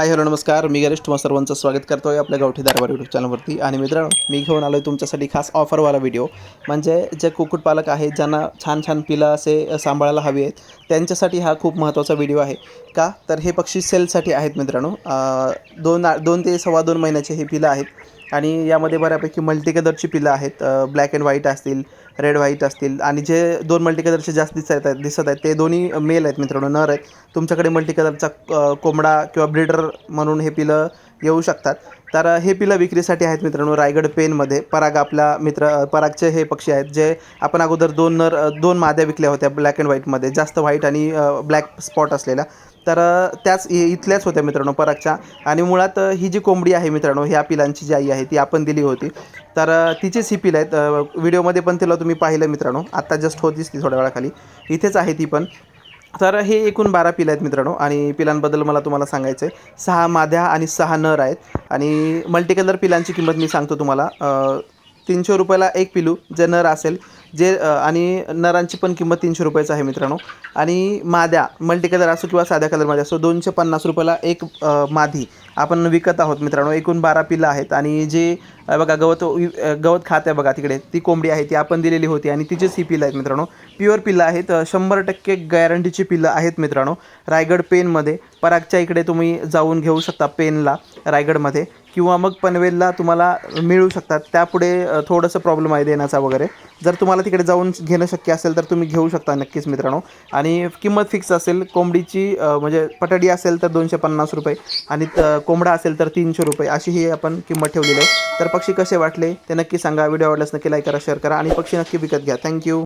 Hi hello नमस्कार. मी गणेश तुम्हा सर्वांचं स्वागत करतो आहे आपल्या गावठी दरबार यूट्यूब चॅनलवरती आणि मित्रांनो मी घेऊन आलो आहे तुमच्यासाठी खास ऑफरवाला व्हिडिओ म्हणजे जे कुक्कुटपालक आहेत ज्यांना छान छान पिलं असे सांभाळायला हवी आहेत त्यांच्यासाठी हा खूप महत्त्वाचा व्हिडिओ आहे. का? तर हे पक्षी सेलसाठी आहेत मित्रांनो. दोन दोन ते सव्वा दोन महिन्याचे हे पिलं आहेत. आणि यामध्ये बऱ्यापैकी मल्टी कलरची पिलं आहेत. ब्लॅक अँड व्हाईट असतील रेड व्हाईट असतील आणि जे दोन मल्टी कलरचे जास्त दिसत आहेत दिसत आहेत ते दोन्ही मेल आहेत मित्रांनो नर आहेत. तुमच्याकडे मल्टी कलरचा कोंबडा किंवा ब्रिडर म्हणून हे पिलं येऊ शकतात. तर हे पिलं विक्रीसाठी आहेत मित्रांनो रायगड पेनमध्ये पराग आपला मित्र परागचे हे पक्षी आहेत जे आपण अगोदर दोन नर दोन माद्या विकल्या होत्या ब्लॅक अँड व्हाईटमध्ये जास्त व्हाईट आणि ब्लॅक स्पॉट असलेला तर त्याच इ- इथल्याच होत्या मित्रांनो परागच्या. आणि मुळात ही जी कोंबडी आहे मित्रांनो ह्या पिलांची जी आई आहे ती आपण दिली होती. तर तिचीच ही पिलं आहेत. व्हिडिओमध्ये पण तिला तुम्ही पाहिलं मित्रांनो. आत्ता जस्ट होतीच ती थोड्या वेळाखाली. इथेच आहे ती पण. तर हे एकूण बारा पिलं आहेत मित्रांनो. आणि पिलांबद्दल मला तुम्हाला सांगायचं आहे सहा माद्या आणि सहा नर आहेत. आणि मल्टी कलर पिलांची किंमत मी सांगतो तुम्हाला. तीनशे रुपयाला एक पिलू. जे नर असेल जे आणि नरांची पण किंमत तीनशे रुपयाचं आहे मित्रांनो. आणि माद्या मल्टी कलर असो किंवा साध्या कलरमध्ये असो दोनशे पन्नास रुपयाला एक मादी आपण विकत आहोत मित्रांनो. एकूण बारा पिलं आहेत आणि जे बघा गवत गवत खात आहे बघा तिकडे. ती कोंबडी आहे ती आपण दिलेली होती आणि तिचीच ही पिलं आहेत मित्रांनो. प्युअर पिल्लं आहेत शंभर टक्के गॅरंटीची पिल्लं आहेत मित्रांनो. रायगड पेनमध्ये परागच्या इकडे तुम्ही जाऊन घेऊ शकता पेनला रायगडमध्ये किंवा मग पनवेलला तुम्हाला मिळू शकतात. त्यापुढे थोडंसं प्रॉब्लेम आहे देण्याचा वगैरे. जर तुम्हाला तिकडे जाऊन घेणं शक्य असेल तर तुम्ही घेऊ शकता नक्कीच मित्रांनो. आणि किंमत फिक्स असेल कोंबडीची म्हणजे पटडी असेल तर दोनशे पन्नास रुपये आणि कोंबडा असेल तर तीनशे रुपये अशी ही आपण किंमत ठेवलेली आहे. तर पक्षी कसे वाटले ते नक्की सांगा. व्हिडिओ आवडल्यास नक्की लाईक करा शेअर करा आणि पक्षी नक्की विकत घ्या. थँक्यू